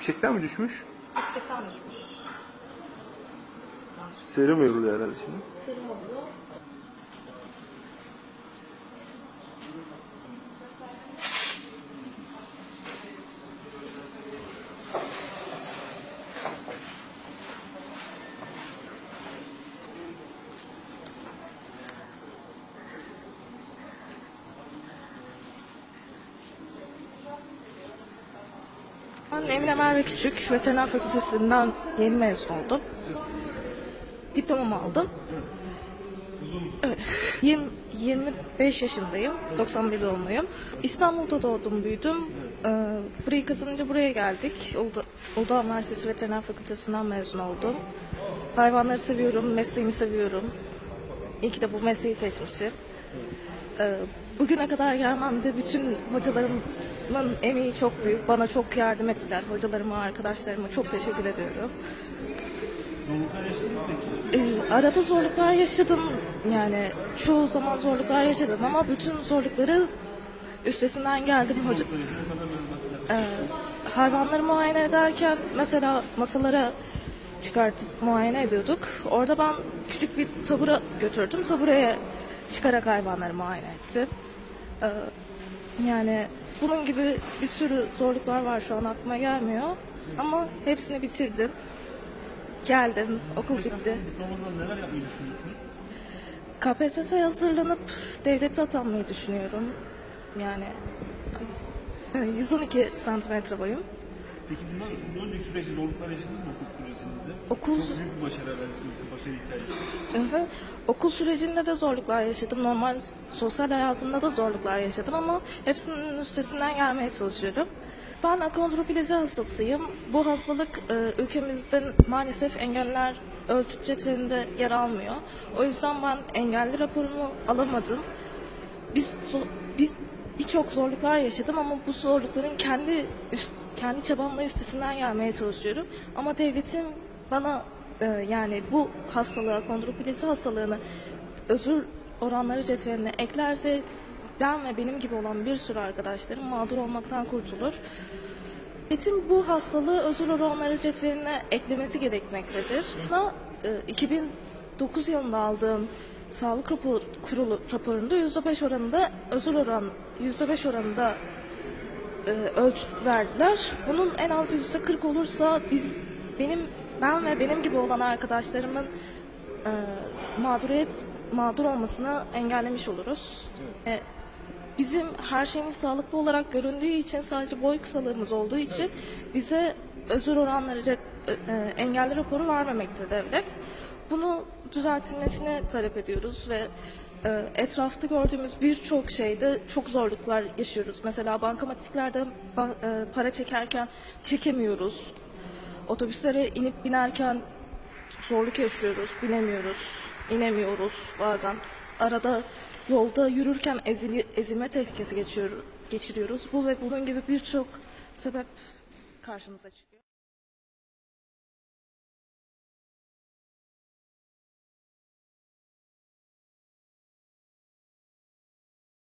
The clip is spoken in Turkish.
Yüksekten mi düşmüş? Yüksekten düşmüş. Serum yoruluyor herhalde şimdi. Serum oluyor. Ben Emine Merve Küçük, Veteriner Fakültesinden yeni mezun oldum. Diplomamı aldım. Evet, 20, 25 yaşındayım, 91 doğumluyum. İstanbul'da doğdum, büyüdüm. Ee, burayı kazanınca buraya geldik. Uludağ Üniversitesi Veteriner Fakültesinden mezun oldum. Hayvanları seviyorum, mesleğimi seviyorum. İyi ki de bu mesleği seçmişim. Ee, bugüne kadar gelmemde bütün hocalarımın emeği çok büyük. Bana çok yardım ettiler. Hocalarıma, arkadaşlarıma çok teşekkür ediyorum. Ee, arada zorluklar yaşadım. Yani çoğu zaman zorluklar yaşadım ama bütün zorlukları üstesinden geldim. Hoca. Ee, hayvanları muayene ederken mesela masalara çıkartıp muayene ediyorduk. Orada ben küçük bir tabura götürdüm. Taburaya çıkarak hayvanları muayene ettim. Ee, yani bunun gibi bir sürü zorluklar var şu an aklıma gelmiyor. Ama hepsini bitirdim. Geldim, okul bitti. Diplomanızdan neler yapmayı düşünüyorsunuz? KPSS'ye hazırlanıp devlete atanmayı düşünüyorum. Yani 112 santimetre boyum. Peki bundan, bundan önceki süreçte zorluklar yaşadın mı okul sürecinizde? Okul- Çok büyük bir başarı için, başarı hikayesi. Hı hı. Okul sürecinde de zorluklar yaşadım. Normal sosyal hayatımda da zorluklar yaşadım ama hepsinin üstesinden gelmeye çalışıyorum. Ben akondroplizi hastasıyım. Bu hastalık e, ülkemizde maalesef engeller ölçüt cetvelinde yer almıyor. O yüzden ben engelli raporumu alamadım. Biz biz birçok zorluklar yaşadım ama bu zorlukların kendi üst- kendi çabamla üstesinden gelmeye çalışıyorum. Ama devletin bana e, yani bu hastalığa, kondroplizi hastalığını özür oranları cetveline eklerse ben ve benim gibi olan bir sürü arkadaşlarım mağdur olmaktan kurtulur. Devletin bu hastalığı özür oranları cetveline eklemesi gerekmektedir. Ama e, 2009 yılında aldığım Sağlık Rapor- Kurulu raporunda %5 oranında özür oran %5 oranında e, ölç verdiler. Bunun en az yüzde 40 olursa biz benim ben ve benim gibi olan arkadaşlarımın e, mağduriyet mağdur olmasını engellemiş oluruz. E, bizim her şeyimiz sağlıklı olarak göründüğü için sadece boy kısalığımız olduğu için bize özür oranları e, e, engelli raporu vermemekte devlet. Bunu düzeltilmesini talep ediyoruz ve etrafta gördüğümüz birçok şeyde çok zorluklar yaşıyoruz. Mesela bankamatiklerde ba- e, para çekerken çekemiyoruz. Otobüslere inip binerken zorluk yaşıyoruz, binemiyoruz, inemiyoruz bazen. Arada yolda yürürken ezili, ezilme tehlikesi geçiyor, geçiriyoruz. Bu ve bunun gibi birçok sebep karşımıza çıkıyor.